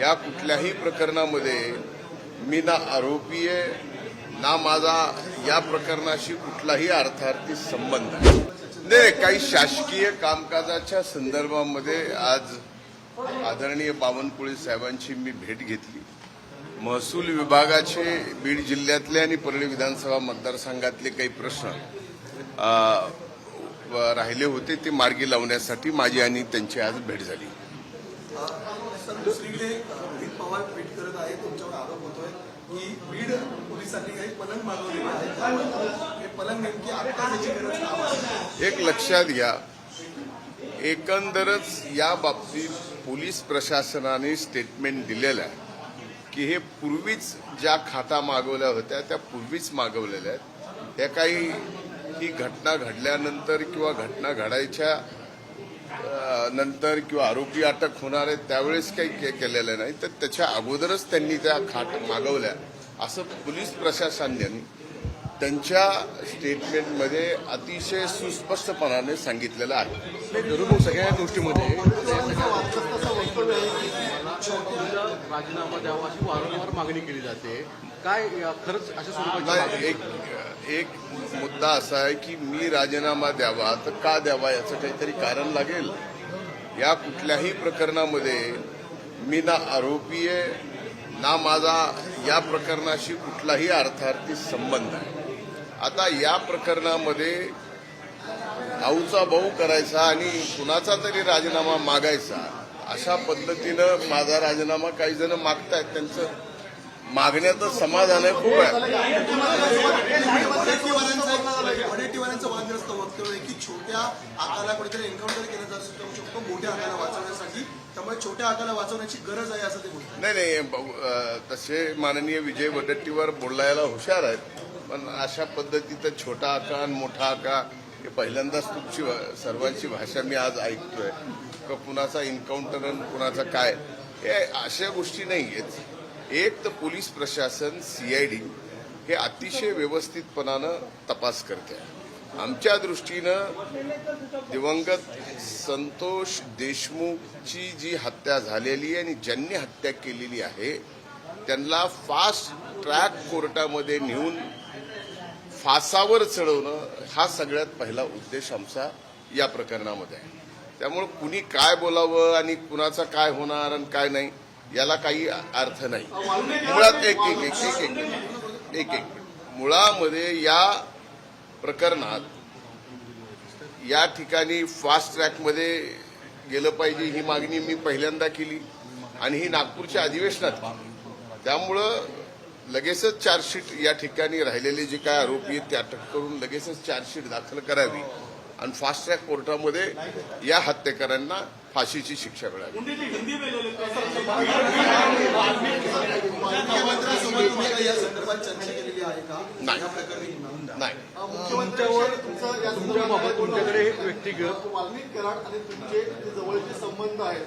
या कुठल्याही प्रकरणामध्ये मी ना आरोपी आहे ना माझा या प्रकरणाशी कुठलाही अर्थार्थी संबंध आहे नाही काही शासकीय कामकाजाच्या संदर्भामध्ये आज आदरणीय बावनकुळे साहेबांची मी भेट घेतली. महसूल विभागाचे बीड जिल्ह्यातले आणि परळी विधानसभा मतदारसंघातले काही प्रश्न व- राहिले होते ते मार्गी लावण्यासाठी माझी आणि त्यांची आज भेट झाली. दुसरीकडे अमित पवार ट्विट करत आहे तुमच्यावर आरोप होतोय की बीड पोलिसांनी काही पलंग मागवलेले आहेत हे पलंग नेमकी आता त्याची गरज एक लक्षात घ्या एकंदरच या बाबतीत पोलीस प्रशासनाने स्टेटमेंट दिलेलं आहे की हे पूर्वीच ज्या खाता मागवल्या होत्या त्या पूर्वीच मागवलेल्या आहेत. या काही ही घटना घडल्यानंतर किंवा घटना घडायच्या नंतर किंवा आरोपी अटक होणार आहेत त्यावेळेस काही केलेलं नाही. तर त्याच्या अगोदरच त्यांनी त्या खाट मागवल्या. असं पोलीस प्रशासनाने त्यांच्या स्टेटमेंटमध्ये अतिशय सुस्पष्टपणाने सांगितलेलं आहे. सगळ्या गोष्टीमध्ये राजीनामा द्यावा अशी वारंवार मागणी केली जाते. काय खरंच अशा स्वरूपाची एक एक मुद्दा असा आहे की मी राजीनामा द्यावा तर का द्यावा याचं काहीतरी कारण लागेल? या कुठल्याही प्रकरणामध्ये मी ना आरोपी आहे ना माझा या प्रकरणाशी कुठलाही अर्थार्थी संबंध आहे आता या प्रकरणामध्ये आऊचा भाऊ करायचा आणि कुणाचा तरी राजीनामा मागायचा अशा पद्धतीनं माझा राजीनामा काही जण मागतायत. त्यांचं मागण्याचं समाधान आहे खूप आहे. वादग्रस्त वक्तव्य की छोट्या आकाला कुठेतरी एन्काउंटर केलं जाऊ शकतो मोठ्या आकाला वाचवण्यासाठी. त्यामुळे छोट्या आकाला वाचवण्याची गरज आहे असं ते बोलतात. नाही तसे माननीय विजय वडट्टीवर बोलायला हुशार आहेत. पण अशा पद्धतीचं छोटा आका आणि मोठा आका हे पहिल्यांदाच तुमची सर्वांची भाषा मी आज ऐकतोय. कुणाचा इन्काउंटर आणि कुणाचा काय? हे अशा गोष्टी नाही आहेत एक तर पोलीस प्रशासन सीआयडी हे अतिशय व्यवस्थितपणानं तपास करते. आमच्या दृष्टीनं दिवंगत संतोष देशमुखची जी हत्या झालेली आहे आणि ज्यांनी हत्या केलेली आहे त्यांना फास्ट ट्रॅक कोर्टामध्ये नेऊन फासावर चढवणं हा सगळ्यात पहिला उद्देश आमचा या प्रकरणामध्ये आहे. त्यामुळे कुणी काय बोलावं आणि कुणाचा काय होणार आणि काय नाही याला काही अर्थ नाही. मुळात एक एक एक एक एक एक एक मुळामध्ये या प्रकरणात या ठिकाणी फास्ट ट्रॅकमध्ये गेलं पाहिजे ही मागणी मी पहिल्यांदा केली आणि ही नागपूरच्या अधिवेशनात. त्यामुळं लगेचच चार्जशीट या ठिकाणी राहिलेले जे काय आरोपी आहेत ते अटक करून लगेचच चार्जशीट दाखल करावी. आणि फास्ट ट्रॅक कोर्टामध्ये या हत्येकरांना फाशीची शिक्षा मिळावी मुख्यमंत्र्यांसोबत तुम्ही काही या संदर्भात चर्चा केलेली आहे का नाही. या प्रकरणी नाही मुख्यमंत्र्यांवर तुमचं या तुमच्याबाबत तुमच्याकडे व्यक्तिगत वाल्मिक कराड आणि तुमचे जवळचे संबंध आहेत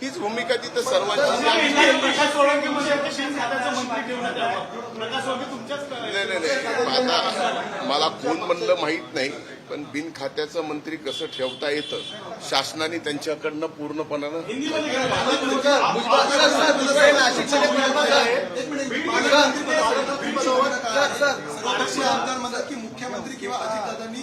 हीच भूमिका तिथं सर्वांची नाही नाही नाही आता मला कोण म्हणलं माहीत नाही पण बिन खात्याचं मंत्री कसं ठेवता येतं शासनाने त्यांच्याकडनं पूर्णपणानं सर्वपक्षीय आमदार म्हणतात की मुख्यमंत्री किंवा अजितदादांनी